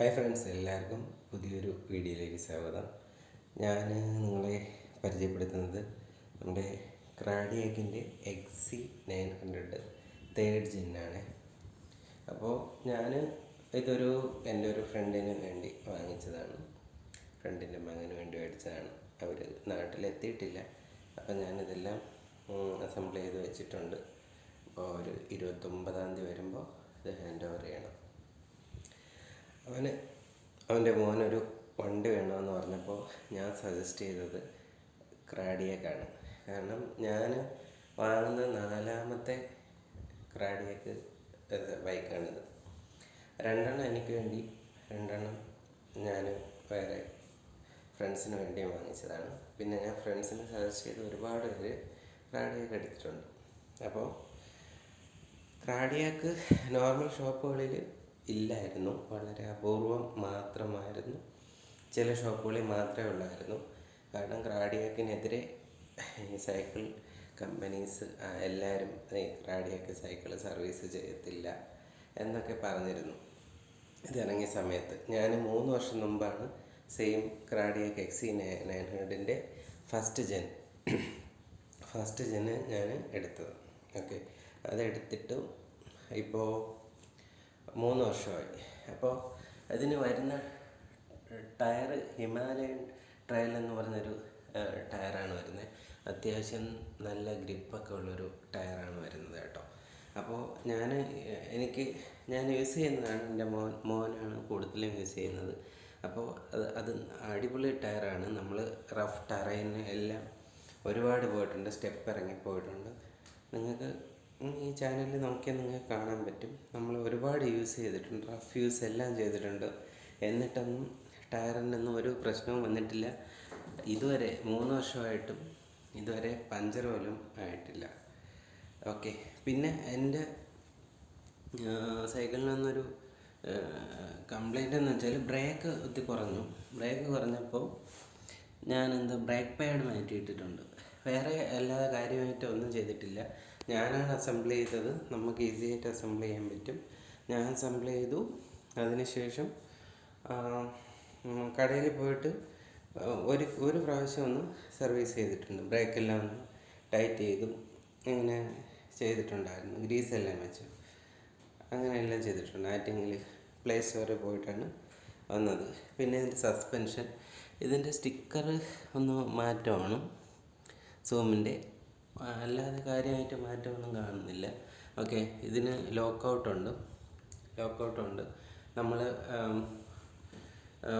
Hi friends എല്ലാവർക്കും പുതിയൊരു വീഡിയോയിലേക്ക് സ്വാഗതം. ഞാൻ നിങ്ങളെ പരിചയപ്പെടുത്തുന്നത് നമ്മുടെ ക്രാഡിയക്കിന്റെ എക്സി നയൻ ഹൺഡ്രഡ് തേർഡ് ജിന്നാണ് അപ്പോൾ ഞാൻ ഇതൊരു എന്റെ ഒരു ഫ്രണ്ടിന് വേണ്ടി വാങ്ങിച്ചതാണ്. ഫ്രണ്ടിന്റെ മകന് വേണ്ടി മേടിച്ചതാണ്. അവർ നാട്ടിലെത്തിയിട്ടില്ല. അപ്പോൾ ഞാനിതെല്ലാം അസംബിൾ ചെയ്ത് വെച്ചിട്ടുണ്ട്. അപ്പോൾ ഒരു ഇരുപത്തൊമ്പതാം തീയതി വരുമ്പോൾ ഇത് ഹാൻഡ് ഓവർ ചെയ്യണം. അവന് അവന്റെ മോനൊരു വണ്ടി വേണമെന്ന് പറഞ്ഞപ്പോൾ ഞാൻ സജസ്റ്റ് ചെയ്തത് ക്രാഡിയക്കാണ്. കാരണം ഞാൻ വാങ്ങുന്ന നാലാമത്തെ ക്രാഡിയക്ക് ബൈക്കാണിത്. രണ്ടെണ്ണം എനിക്ക് വേണ്ടി രണ്ടെണ്ണം ഞാൻ വേറെ ഫ്രണ്ട്സിന് വേണ്ടി വാങ്ങിച്ചതാണ്. പിന്നെ ഞാൻ ഫ്രണ്ട്സിന് സജസ്റ്റ് ചെയ്ത് ഒരുപാട് പേര് ക്രാഡിയക്ക് എടുത്തിട്ടുണ്ട്. അപ്പോൾ ക്രാഡിയാക്ക് നോർമൽ ഷോപ്പുകളിൽ ഇല്ലായിരുന്നു. വളരെ അപൂർവം മാത്രമായിരുന്നു. ചില ഷോപ്പുകളിൽ മാത്രമേ ഉള്ളായിരുന്നു. കാരണം ക്രാഡിയാക്കിനെതിരെ ഈ സൈക്കിൾ കമ്പനീസ് എല്ലാവരും ഈ ക്രാഡിയാക്ക് സൈക്കിൾ സർവീസ് ചെയ്യത്തില്ല എന്നൊക്കെ പറഞ്ഞിരുന്നു. ഇതിറങ്ങിയ സമയത്ത്. ഞാൻ മൂന്ന് വർഷം മുമ്പാണ് സെയിം ക്രാഡിയാക്ക് എക്സി നയൻ ഹൺഡ്രഡിന്റെ ഫസ്റ്റ് ജെൻ. ഫസ്റ്റ് ജെന് ഞാൻ എടുത്തത്. ഓക്കെ. അതെടുത്തിട്ട് ഇപ്പോൾ മൂന്ന് വർഷമായി. അപ്പോൾ അതിന് വരുന്ന ടയർ ഹിമാലയൻ ട്രയൽ എന്ന് പറഞ്ഞൊരു ടയറാണ് വരുന്നത് അത്യാവശ്യം നല്ല ഗ്രിപ്പൊക്കെ ഉള്ളൊരു ടയറാണ് വരുന്നത് കേട്ടോ. അപ്പോൾ ഞാൻ എനിക്ക് ഞാൻ യൂസ് ചെയ്യുന്നതാണ് എന്റെ മോൻ മോനാണ് കൂടുതലും യൂസ് ചെയ്യുന്നത്. അപ്പോൾ അത് അത് അടിപൊളി ടയറാണ്. നമ്മൾ റഫ് ടറൈന് എല്ലാം ഒരുപാട് പോയിട്ടുണ്ട് സ്റ്റെപ്പ് ഇറങ്ങി പോയിട്ടുണ്ട് നിങ്ങൾക്ക് ഈ ചാനലിൽ നോക്കിയാൽ നിങ്ങൾക്ക് കാണാൻ പറ്റും. നമ്മൾ ഒരുപാട് യൂസ് ചെയ്തിട്ടുണ്ട് റഫ് യൂസ് എല്ലാം ചെയ്തിട്ടുണ്ട്. എന്നിട്ടൊന്നും ടയറിനൊന്നും ഒരു പ്രശ്നവും വന്നിട്ടില്ല. ഇതുവരെ മൂന്ന് വർഷമായിട്ടും ഇതുവരെ പഞ്ചർ പോലും ആയിട്ടില്ല. ഓക്കെ പിന്നെ എന്റെ സൈക്കിളിനൊന്നൊരു കംപ്ലൈന്റ് എന്ന് വെച്ചാൽ ബ്രേക്ക് ഒത്തി കുറഞ്ഞു. ബ്രേക്ക് കുറഞ്ഞപ്പോൾ ഞാൻ എന്താ ബ്രേക്ക് പാഡ് മാറ്റിയിട്ടിട്ടുണ്ട്. വേറെ അല്ലാതെ കാര്യമായിട്ട് ഒന്നും ചെയ്തിട്ടില്ല. ഞാനാണ് അസംബിൾ ചെയ്തത്. നമുക്ക് ഈസി ആയിട്ട് അസംബിൾ ചെയ്യാൻ പറ്റും. ഞാൻ അസംബിൾ ചെയ്തു. അതിനുശേഷം കടയിൽ പോയിട്ട് ഒരു ഒരു പ്രാവശ്യം ഒന്ന് സർവീസ് ചെയ്തിട്ടുണ്ട്. ബ്രേക്കെല്ലാം ഒന്ന് ടൈറ്റ് ചെയ്തു. ഇങ്ങനെ ചെയ്തിട്ടുണ്ടായിരുന്നു. ഗ്രീസ് എല്ലാം വെച്ചു. അങ്ങനെയെല്ലാം ചെയ്തിട്ടുണ്ട്. ആറ്റിങ്ങിൽ പ്ലേ സ്റ്റോറിൽ പോയിട്ടാണ് വന്നത്. പിന്നെ ഇതിന്റെ സസ്പെൻഷൻ ഇതിന്റെ സ്റ്റിക്കർ ഒന്ന് മാറ്റമാണ് സൂമിന്റെ അല്ലാതെ കാര്യമായിട്ട് മാറ്റമൊന്നും കാണുന്നില്ല. ഓക്കെ ഇതിന് ലോക്കൗട്ടുണ്ട് ലോക്കൗട്ടുണ്ട് നമ്മൾ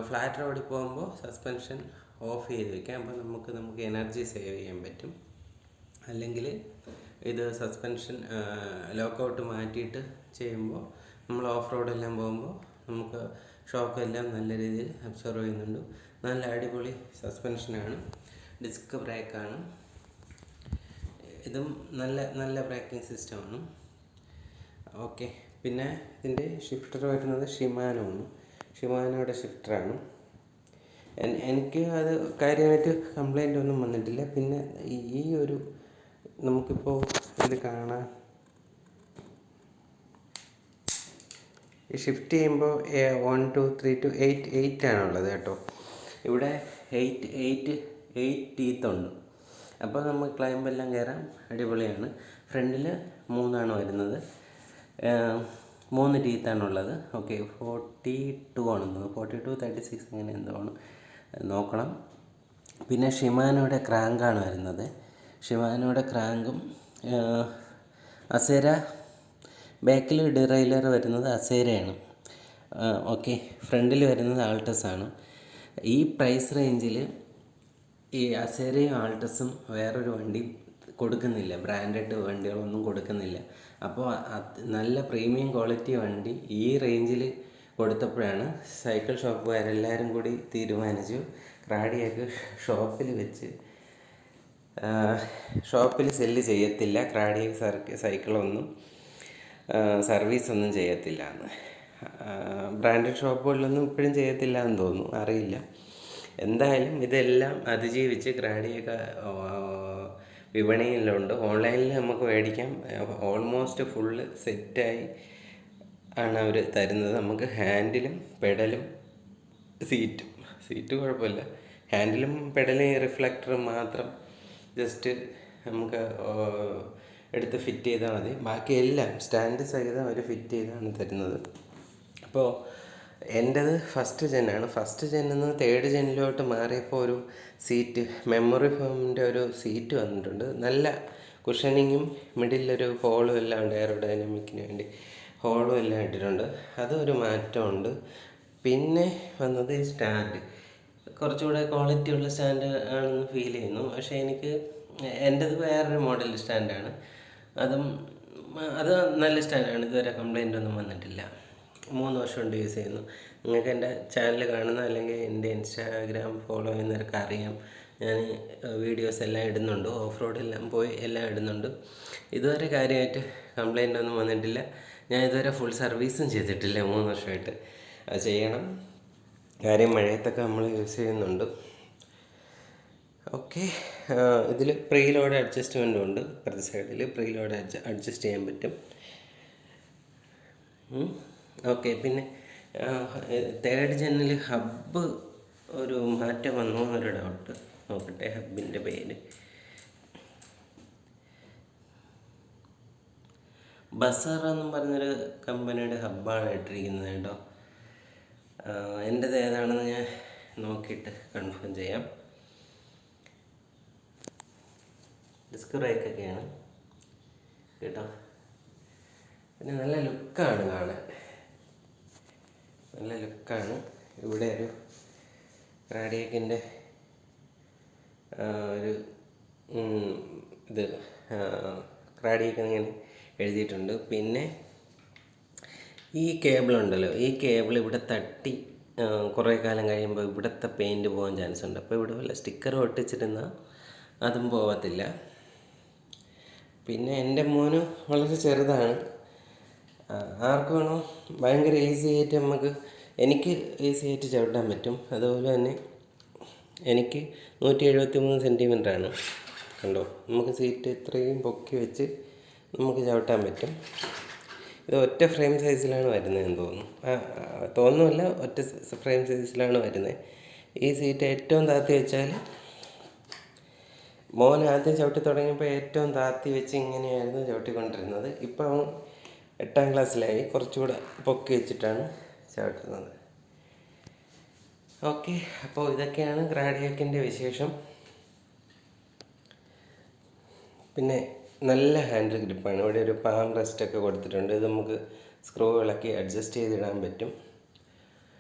ഫ്ലാറ്റ് റോഡിൽ പോകുമ്പോൾ സസ്പെൻഷൻ ഓഫ് ചെയ്ത് വെക്കാം. അപ്പോൾ നമുക്ക് നമുക്ക് എനർജി സേവ് ചെയ്യാൻ പറ്റും. അല്ലെങ്കിൽ ഇത് സസ്പെൻഷൻ ലോക്കൗട്ട് മാറ്റിയിട്ട് ചെയ്യുമ്പോൾ നമ്മൾ ഓഫ് റോഡെല്ലാം പോകുമ്പോൾ നമുക്ക് ഷോക്ക് എല്ലാം നല്ല രീതിയിൽ അബ്സർവ് ചെയ്യുന്നുണ്ട്. നല്ല അടിപൊളി സസ്പെൻഷനാണ്. ഡിസ്ക് ബ്രേക്കാണ്. ഇതും നല്ല നല്ല ബ്രേക്കിംഗ് സിസ്റ്റമാണ് ഓക്കെ പിന്നെ ഇതിന്റെ ഷിഫ്റ്റർ വരുന്നത് ഷിമാനോ ആണ്. ഷിമാനോയുടെ ഷിഫ്റ്ററാണ് എനിക്ക് അത് കാര്യമായിട്ട് കംപ്ലൈന്റ് ഒന്നും വന്നിട്ടില്ല. പിന്നെ ഈ ഒരു നമുക്കിപ്പോൾ ഇത് കാണാൻ ഈ ഷിഫ്റ്റ് ചെയ്യുമ്പോൾ one two three two eight eight ആണുള്ളത് കേട്ടോ. ഇവിടെ എയ്റ്റ് എയ്റ്റ് എയ്റ്റ് ടീത്ത് ഉണ്ട്. അപ്പോൾ നമ്മൾ ക്ലൈംബ് എല്ലാം കയറാൻ അടിപൊളിയാണ്. ഫ്രണ്ടിൽ മൂന്നാണ് വരുന്നത്. മൂന്ന് ടീത്താണുള്ളത് ഓക്കെ ഫോർട്ടി ടു ആണെന്ന് ഫോർട്ടി ടു തേർട്ടി സിക്സ് അങ്ങനെ എന്തോ ആണ്. നോക്കണം. പിന്നെ ഷിമാനോയുടെ ക്രാങ്കാണ് വരുന്നത്. ഷിമാനോയുടെ ക്രാങ്കും അസേര ബാക്കിൽ ഡിറൈലർ വരുന്നത് അസേരയാണ്. ഓക്കെ ഫ്രണ്ടിൽ വരുന്നത് ആണ്. ഈ പ്രൈസ് റേഞ്ചിൽ ഈ അസേരയും ആൾട്ടസും വേറൊരു വണ്ടി കൊടുക്കുന്നില്ല. ബ്രാൻഡഡ് വണ്ടികളൊന്നും കൊടുക്കുന്നില്ല. അപ്പോൾ നല്ല പ്രീമിയം ക്വാളിറ്റി വണ്ടി ഈ റേഞ്ചിൽ കൊടുത്തപ്പോഴാണ് സൈക്കിൾ ഷോപ്പുകാരെല്ലാവരും കൂടി തീരുമാനിച്ചു. ക്രാഡിയൊക്കെ ഷോപ്പിൽ വെച്ച് ഷോപ്പിൽ സെല്ല് ചെയ്യത്തില്ല. ക്രാഡിയ സൈക്കിളൊന്നും സർവീസ് ഒന്നും ചെയ്യത്തില്ല എന്ന് ബ്രാൻഡഡ് ഷോപ്പുകളിലൊന്നും ഇപ്പോഴും ചെയ്യത്തില്ല എന്ന് തോന്നുന്നു. അറിയില്ല. എന്തായാലും ഇതെല്ലാം അതിജീവിച്ച് ക്രാഡിയൊക്കെ വിപണിയിലുണ്ട്. ഓൺലൈനിൽ നമുക്ക് മേടിക്കാം. ഓൾമോസ്റ്റ് ഫുള്ള് സെറ്റായി ആണ് അവർ തരുന്നത്. നമുക്ക് ഹാൻഡിലും പെഡലും സീറ്റും സീറ്റ് കുഴപ്പമില്ല. ഹാൻഡിലും പെഡലും റിഫ്ലക്ടറും മാത്രം ജസ്റ്റ് നമുക്ക് എടുത്ത് ഫിറ്റ് ചെയ്താൽ മതി. ബാക്കി എല്ലാം സ്റ്റാൻഡ് സഹിതം അവർ ഫിറ്റ് ചെയ്താണ് തരുന്നത്. അപ്പോൾ എന്റേത് ഫസ്റ്റ് ജെന്നാണ് ഫസ്റ്റ് ജെന്നിൽ നിന്ന് തേർഡ് ജെന്നിലോട്ട് മാറിയപ്പോൾ ഒരു സീറ്റ് മെമ്മറി ഫോമിന്റെ ഒരു സീറ്റ് വന്നിട്ടുണ്ട്. നല്ല കുഷനിങ്ങും മിഡിലൊരു ഹോളും എല്ലാം ഉണ്ട് എയറോഡൈനമിക്കിന് വേണ്ടി. ഹോളും എല്ലാം ഇട്ടിട്ടുണ്ട്. അതൊരു മാറ്റമുണ്ട് പിന്നെ വന്നത് സ്റ്റാൻഡ് കുറച്ചുകൂടെ ക്വാളിറ്റി ഉള്ള സ്റ്റാൻഡ് ആണെന്ന് ഫീൽ ചെയ്യുന്നു. പക്ഷേ എനിക്ക് എന്റേത് വേറൊരു മോഡൽ സ്റ്റാൻഡാണ് അതും അത് നല്ല സ്റ്റാൻഡാണ് ഇതുവരെ കംപ്ലൈന്റ് ഒന്നും വന്നിട്ടില്ല. മൂന്ന് വർഷം യൂസ് ചെയ്യുന്നു. നിങ്ങൾക്ക് എന്റെ ചാനൽ കാണുന്ന അല്ലെങ്കിൽ എന്റെ ഇൻസ്റ്റാഗ്രാം ഫോളോ ചെയ്യുന്നവർക്ക് അറിയാം. ഞാൻ വീഡിയോസ് എല്ലാം ഇടുന്നുണ്ട്. ഓഫ് റോഡെല്ലാം പോയി എല്ലാം ഇടുന്നുണ്ട്. ഇതുവരെ കാര്യമായിട്ട് കംപ്ലൈന്റ് ഒന്നും വന്നിട്ടില്ല. ഞാൻ ഇതുവരെ ഫുൾ സർവീസും ചെയ്തിട്ടില്ല മൂന്ന് വർഷമായിട്ട്. അത് ചെയ്യണം. കാര്യം മഴയത്തൊക്കെ നമ്മൾ യൂസ് ചെയ്യുന്നുണ്ട്. ഓക്കെ ഇതിൽ പ്രീലോഡ് അഡ്ജസ്റ്റ്മെന്റും ഉണ്ട്. പ്രതി സൈഡിൽ പ്രീ ലോഡ് അഡ്ജസ്റ്റ് ചെയ്യാൻ പറ്റും. ഓക്കെ പിന്നെ തേർഡ് ജെന്നിൽ ഹബ്ബ് ഒരു മാറ്റം വന്നു എന്നൊരു ഡൗട്ട് നോക്കട്ടെ ഹബിന്റെ പേര്. ബസാർ എന്നും പറഞ്ഞൊരു കമ്പനിയുടെ ഹബ്ബാണ് ഇട്ടിരിക്കുന്നത് കേട്ടോ. എന്റേത് ഏതാണെന്ന് ഞാൻ നോക്കിയിട്ട് കൺഫേം ചെയ്യാം. ഡിസ്ക് ബ്രേക്കൊക്കെയാണ് കേട്ടോ. പിന്നെ നല്ല ലുക്കാണ് കാണാൻ. നല്ല ലുക്കാണ്. ഇവിടെ ഒരു റാഡിയക്കിന്റെ ഒരു ഇത് റാഡിയൊക്കെ ഇങ്ങനെ എഴുതിയിട്ടുണ്ട്. പിന്നെ ഈ കേബിൾ ഉണ്ടല്ലോ ഈ കേബിൾ ഇവിടെ തട്ടി കുറേ കാലം കഴിയുമ്പോൾ ഇവിടുത്തെ പെയിന്റ് പോകാൻ ചാൻസ് ഉണ്ട്. അപ്പോൾ ഇവിടെ വല്ല സ്റ്റിക്കർ ഒട്ടിച്ചിരുന്നാൽ അതും പോകത്തില്ല പിന്നെ എന്റെ മോന് വളരെ ചെറുതാണ്. ആർക്ക് വേണോ? ഭയങ്കര ഈസി ആയിട്ട് നമുക്ക് എനിക്ക് ഈസി ആയിട്ട് ചവിട്ടാൻ പറ്റും. അതുപോലെ തന്നെ എനിക്ക് നൂറ്റി എഴുപത്തി മൂന്ന് സെന്റിമീറ്റർ ആണ്. കണ്ടോ? നമുക്ക് സീറ്റ് ഇത്രയും പൊക്കി വെച്ച് നമുക്ക് ചവിട്ടാൻ പറ്റും. ഇത് ഒറ്റ ഫ്രെയിം സൈസിലാണ് വരുന്നതെന്ന് തോന്നുന്നു. തോന്നുന്നില്ല ഒറ്റ ഫ്രെയിം സൈസിലാണ് വരുന്നത്. ഈ സീറ്റ് ഏറ്റവും താത്തി വെച്ചാൽ മോൻ ആദ്യം ചവിട്ടി തുടങ്ങിയപ്പോൾ ഏറ്റവും താത്തി വെച്ച് ഇങ്ങനെയായിരുന്നു ചവിട്ടിക്കൊണ്ടിരുന്നത്. ഇപ്പം എട്ടാം ക്ലാസ്സിലായി. കുറച്ചുകൂടെ പൊക്കി വെച്ചിട്ടാണ് ചവിട്ടുന്നത്. ഓക്കെ അപ്പോൾ ഇതൊക്കെയാണ് ഗ്രാഡിയാക്കിന്റെ വിശേഷം. പിന്നെ നല്ല ഹാൻഡിൽ ഗ്രിപ്പാണ്. ഇവിടെ ഒരു പാം റെസ്റ്റ് ഒക്കെ കൊടുത്തിട്ടുണ്ട്. ഇത് നമുക്ക് സ്ക്രൂ ഇളക്കി അഡ്ജസ്റ്റ് ചെയ്തിടാൻ പറ്റും.